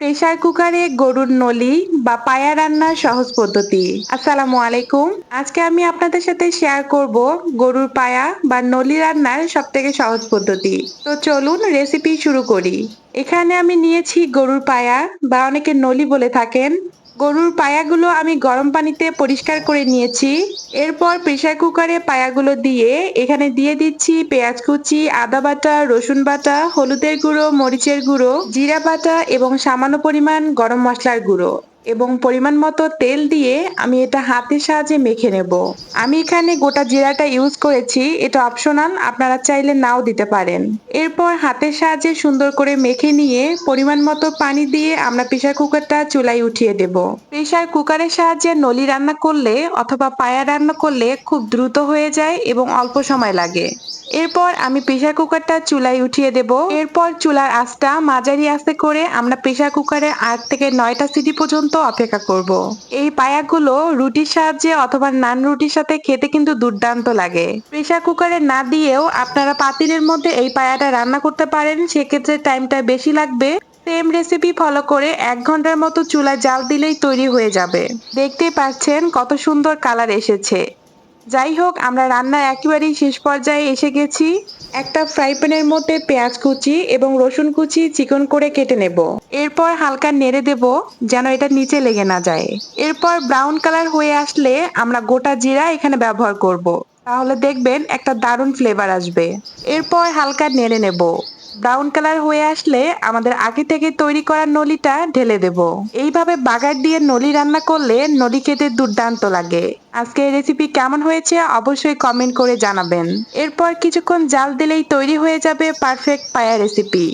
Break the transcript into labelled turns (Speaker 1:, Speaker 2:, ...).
Speaker 1: Pressure কুকারে গরুর নলি বা পায়া রান্নার সহজ পদ্ধতি। আসসালামু আলাইকুম। আজকে আমি আপনাদের সাথে শেয়ার করব গরুর পায়া বা নলি রান্নার সব থেকে সহজ পদ্ধতি। তো চলুন রেসিপি শুরু করি। এখানে আমি নিয়েছি গরুর পায়া বা অনেকে নলি বলে থাকেন। গরুর পায়াগুলো আমি গরম পানিতে পরিষ্কার করে নিয়েছি। এরপর প্রেসার কুকারে পায়াগুলো দিয়ে এখানে দিয়ে দিচ্ছি পেঁয়াজ কুচি, আদা বাটা, রসুন বাটা, হলুদের গুঁড়ো, মরিচের গুঁড়ো, জিরা বাটা এবং সামান্য পরিমাণ গরম মশলার গুঁড়ো। এবং পরিমাণ মতো তেল দিয়ে আমি এটা হাতের সাহায্যে মেখে নেব। আমি এখানে গোটা জিরাটা ইউজ করেছি। এটা অপশনাল আপনারা চাইলে নাও দিতে পারেন। এরপর হাতের সাহায্যে সুন্দর করে মেখে নিয়ে পরিমাণ মতো পানি দিয়ে আমরা প্রেসার কুকারটা চুলায় উঠিয়ে দেব। প্রেসার কুকারের সাহায্যে নলি রান্না করলে অথবা পায়া রান্না করলে খুব দ্রুত হয়ে যায় এবং অল্প সময় লাগে। এরপর আমি প্রেসার কুকারটা চুলায় উঠিয়ে দেব। এরপর চুলার আঁচটা মাঝারি আস্তে করে আমরা প্রেসার কুকারে আট থেকে নয়টা সিটি পর্যন্ত অপেক্ষা করব। এই পায়াগুলো রুটির সাহায্যে অথবা নান রুটির সাথে খেতে কিন্তু দুর্দান্ত লাগে। প্রেশার কুকারে না দিয়েও আপনারা পাতিলের মধ্যে এই পায়াটা রান্না করতে পারেন, সেক্ষেত্রে টাইমটা বেশি লাগবে। সেম রেসিপি ফলো করে এক ঘণ্টার মতো চুলায় জাল দিলেই তৈরি হয়ে যাবে। দেখতে পাচ্ছেন কত সুন্দর কালার এসেছে। যাই হোক আমরা রান্নার একেবারেই শেষ পর্যায়ে এসে গেছি। একটা ফ্রাই প্যানের মধ্যে পেঁয়াজ কুচি এবং রসুন কুচি চিকন করে কেটে নেব। এরপর হালকা নেড়ে দেব যেন এটা নিচে লেগে না যায়। এরপর ব্রাউন কালার হয়ে আসলে আমরা গোটা জিরা এখানে ব্যবহার করব। তাহলে দেখবেন একটা দারুণ ফ্লেভার আসবে। এরপর হালকা নেড়ে নেব। ব্রাউন কালার হয়ে আসলে আমাদের আগে থেকে তৈরি করা নলিটা ঢেলে দেব। এইভাবে বাগার দিয়ে নলি রান্না করলে নলি খেতে দুর্দান্ত লাগে। আজকে এই রেসিপি কেমন হয়েছে অবশ্যই কমেন্ট করে জানাবেন। এরপর কিছুক্ষণ জাল দিলেই তৈরি হয়ে যাবে পারফেক্ট পায়া রেসিপি